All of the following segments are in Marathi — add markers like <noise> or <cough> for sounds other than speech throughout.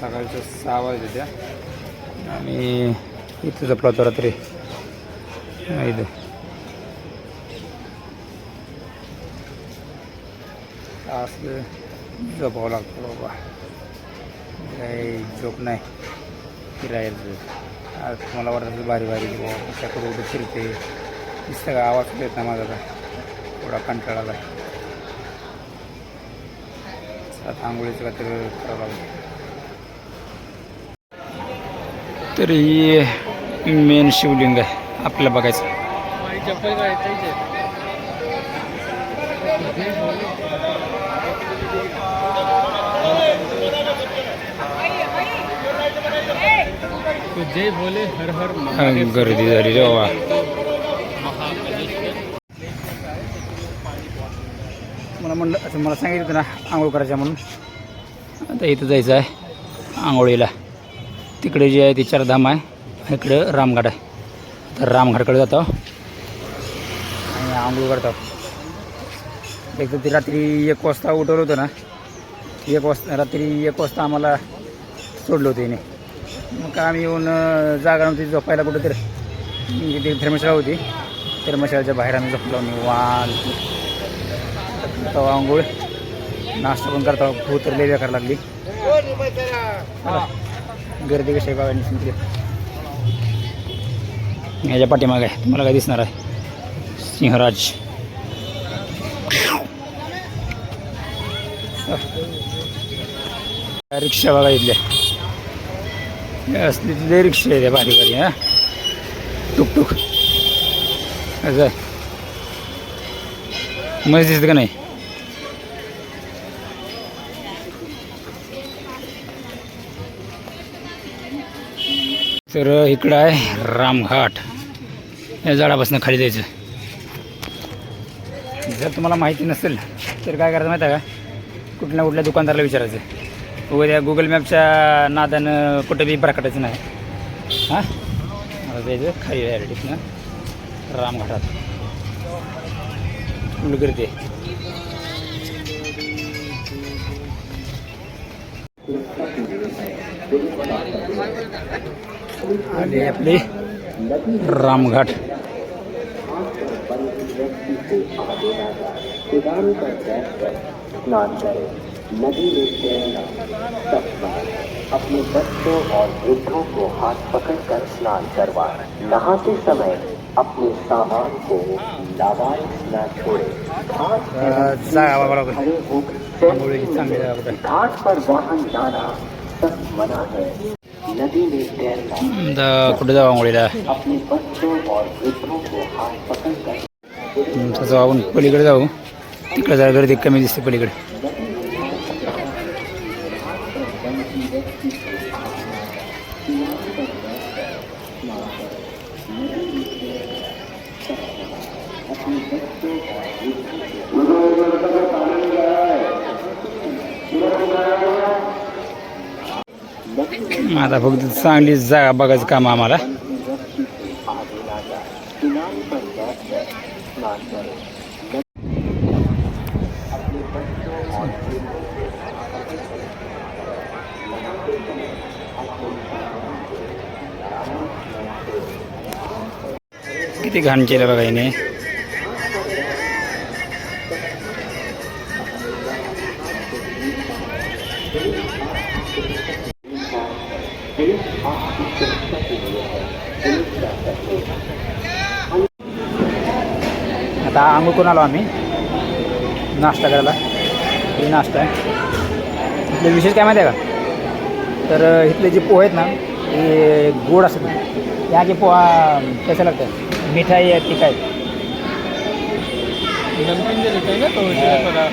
सकाळच्या सहा वाजले त्या. आणि इथं जपला होता रात्री. हा, इथं. असं जपावं लागतं बाबा. काही झोप नाही. फिरायचं. आज मला वाटत भारी भारी बाबा. कशाकडे फिरते. दिसतं का आवाज येत नाही माझा का थोडा कंटाळा काय आता आंघोळीचं काहीतरी करावं लागतं तर ही मेन शिवलिंग आहे आपल्याला बघायचं. चप्पल काय जय भोले हर हर महादेव गर्दी झाली रे बाबा. मला म्हणलं असं मला सांगितलं होतं ना आंघोळ करायच्या म्हणून. आता इथं जायचं आहे आंघोळीला. तिकडे जे आहे ते चारधाम आहे. इकडं रामघाट आहे. तर रामघाटकडे जातो. आणि आंघोळ करतो. एक तर ते रात्री एक वाजता उठवलं होतं ना. एक वाजता रात्री एक वाजता आम्हाला सोडलं होतं हिने. मग आम्ही येऊन जागा नव्हती झोपायला कुठं तर ती धर्मशाळा होती. धर्मशाळाच्या बाहेर आम्ही झोपलो निवांत. करतो आंघोळ. नाश्ता पण करता. भूत तर करायला लागली. गर्दी कशी आहे बघा निश्चित याच्या पाठीमागे आहे. तुम्हाला काय दिसणार आहे? सिंहराज. रिक्षा बघा इथल्या हे असली रिक्षा आहे त्या भारी भारी हा. टुकटुक. असं मस्त दिसत का नाही? तर इकडं आहे रामघाट. या झाडापासून खाली जायचं. जर तुम्हाला माहिती नसेल तर काय करायचं माहिती आहे का? कुठल्या कुठल्या दुकानदाराला विचारायचं. उद्या गुगल मॅपच्या नादानं कुठं बी प्रकटायचं नाही. हां? मला जायचं खाली जायला ना. रामघाटात. गर्दी रामगढ़ रामघाट। नदी में अपने बच्चों और वृद्धों को हाथ पकड़कर स्नान करवा नहाते समय अपने सामान को लावारिस न छोड़े। घाट पर वाहन जाना सब मना है। नदी में तैरना द- कुठं जाऊ आंघोळीला अपने बच्चों और वृद्धों को हाथ पकड़कर हम्म, तसं आपण पलीकडे जाऊ तिकडे जरा गर्दी कमी दिसते पलीकडे आता फक्त चांगली जागा बघायचं काम आम्हाला. किती घाण केलं बघायने आता आंघोळ करून आलो आम्ही. नाश्ता करायला. हे नाश्ता आहे. इथले विशेष काय माहिती आहे का? तर इथले जे पोहे आहेत ना ते गोड असतात. यहाँ के पोहा कैसे लगता मिठाई है है जे हैं ना तो थोड़ा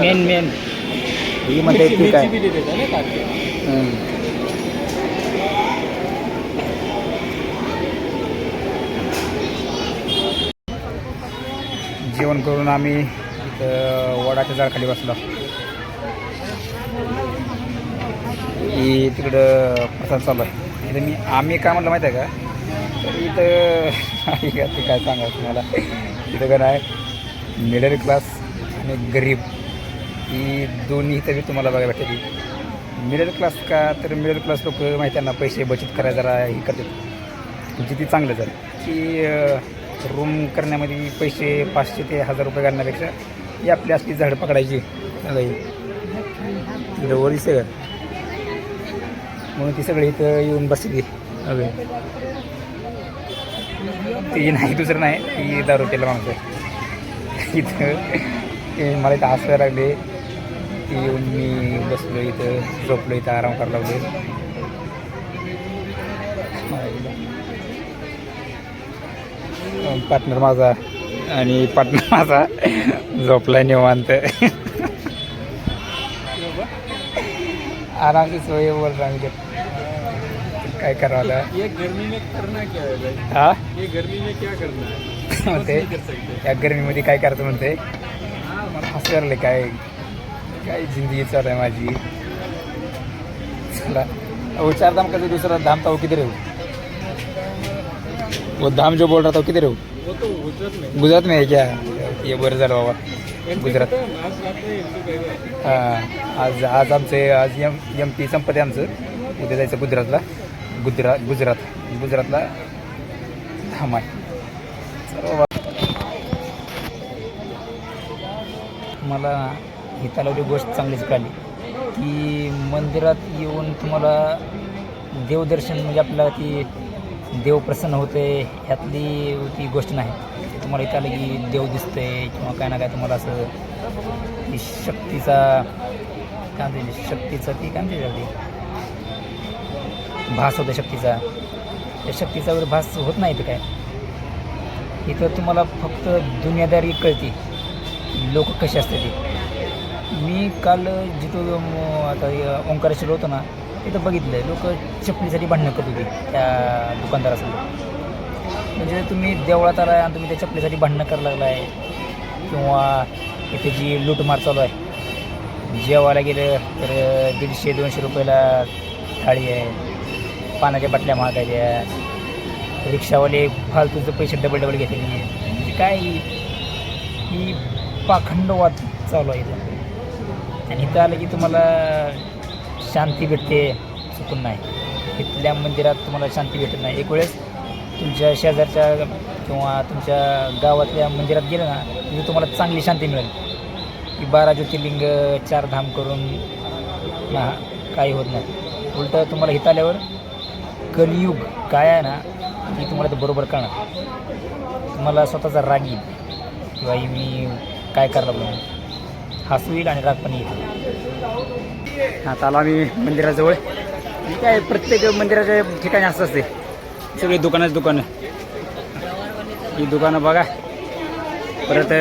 मेन मेन. ही मध्ये तीखा मिर्ची आहे जेवण करून आम्ही इथं वडाच्या झाडाखाली बसलो. ही तिकडं प्रसाद चालू आहे. इथं मी आम्ही काय म्हटलं माहिती आहे का? तर इथं <laughs> ते काय सांगा तुम्हाला? इथं काय आहे मिडल क्लास आणि गरीब ही दोन्ही तरी तुम्हाला बघायला भेटते मिडल क्लास का तर मिडल क्लास लोक माहिती त्यांना पैसे बचत करायला जरा हे करतात. जिथे ती चांगलं झालं. की रूम करण्यामध्ये पैसे पाचशे ते हजार रुपये घालण्यापेक्षा ही आपली असली झाडं पकडायची. वरी सगळं. म्हणून ती सगळी इथं येऊन बसली. अगं. ती नाही दुसरं नाही. ती दारू पेला माणूस इथं ते मला इथं हसायला लागले. ती येऊन मी बसलो इथं झोपलो इथं आराम करायला लागले. पार्टनर माझा आणि पार्टनर माझा झोपला निवांत. आरामची सोय बोल रहा काय करावं? ये गर्मी में करना क्या है भाई हा? ये गर्मी में क्या करना है म्हणते या गरमीमध्ये काय करायचं म्हणते? मला हसू लागले काय? काय जिंदगी चालू आहे माझी. चला. वो चार धाम का जो दूसरा धाम वो किधर है वो? धाम जो बोल रहा था किधर है वो? वो तो गुजरात में गुजरात में है क्या ये बरं झालं बाबा गुजरात? हां आज आज आमचे आज एम एम पी संपते आमचं उद्या जायचं गुजरातला गुजरात गुजरात गुजरातला धाम आहे चला बाबा. मला हितालावली गोष्ट चांगलीच कळली की मंदिरात येऊन तुम्हाला देवदर्शन म्हणजे आपल्याला ती देव प्रसन्न होते ह्यातली ती गोष्ट नाही. तुम्हाला इथं आलं की देव दिसते किंवा काय ना काय तुम्हाला असं ती शक्तीचा काय म्हणते शक्तीचा ती काय म्हणते त्याला भास होतो शक्तीचा. त्या शक्तीचा वगैरे भास होत नाही इथं काय. इथं तुम्हाला फक्त दुनियादारी कळते लोक कसे असते ते. मी काल जिथं आता ओंकारेश्वर होतो ना तिथं बघितलं लोक चपलीसाठी भांडणं करत होती त्या दुकानदारासमोर. म्हणजे तुम्ही देवळात आला आणि तुम्ही त्या चपलीसाठी भांडणं करायला लागलाय. किंवा इथे जी लूटमार चालू आहे. जेवायला गेलं तर दीडशे दोनशे रुपयाला थाळी आहे. पाण्याच्या बाटल्या महागायच्या रिक्षावाले फालतूचे पैसे डबल डबल घेतले म्हणजे काय? ही पाखंडवाद चालू आहे इथं. आणि इथं आलं की तुम्हाला शांती भेटते चुकून नाही. इथल्या मंदिरात तुम्हाला शांती भेटत नाही. एक वेळेस तुमच्या शेजारच्या किंवा तुमच्या गावातल्या मंदिरात गेलं ना तिथे तुम्हाला चांगली शांती मिळेल. की बारा ज्योतिर्लिंग चार धाम करून ना काही होत नाही. उलटं तुम्हाला इथं आल्यावर कलियुग काय आहे ना ती तुम्हाला ते बरोबर कळणार. तुम्हाला स्वतःचा राग येईल. किंवा मी काय करायला म्हणून. हसू येईल आणि राग पण येईल आता आलो आम्ही मंदिराजवळ. काय प्रत्येक मंदिराच्या ठिकाणी असं असते. सगळी दुकानच दुकानं. ही दुकानं बघा. परत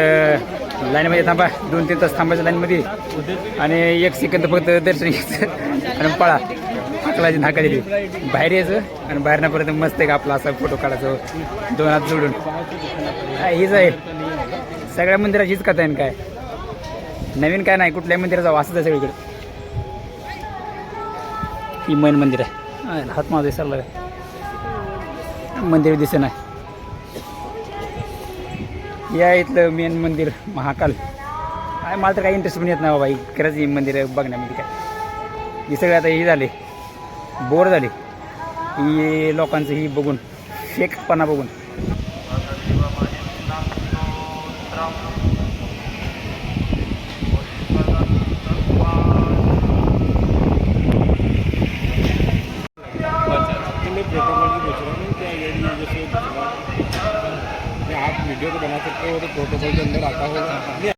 लाईनमध्ये थांबा. दोन तीन तास थांबायचं लाईनमध्ये. आणि एक सेकंद फक्त दर्शन घ्यायचं. आणि पळा. हाकलाची नाका दिली बाहेर यायचं आणि बाहेरनं परत मस्त आहे का आपला असा फोटो काढायचो. दोन हात जोडून. हीच आहे. सगळ्या मंदिरात हीच कथा आहे काय. नवीन काय नाही कुठल्याही मंदिराचा वासच असंच आहे सगळीकडे. ही मैन मंदिर आहे. हात माझा विसरला काय मंदिर दिसे नाही. या इथलं मेन मंदिर महाकाल. काय मला तर काही इंटरेस्ट पण येत नाही बाबा ही खरंच ही मंदिर बघण्यामध्ये काय. ही सगळे आता ही झाले. बोर झाले. ही लोकांचं ही बघून शेकपणा बघून. Nó là cao.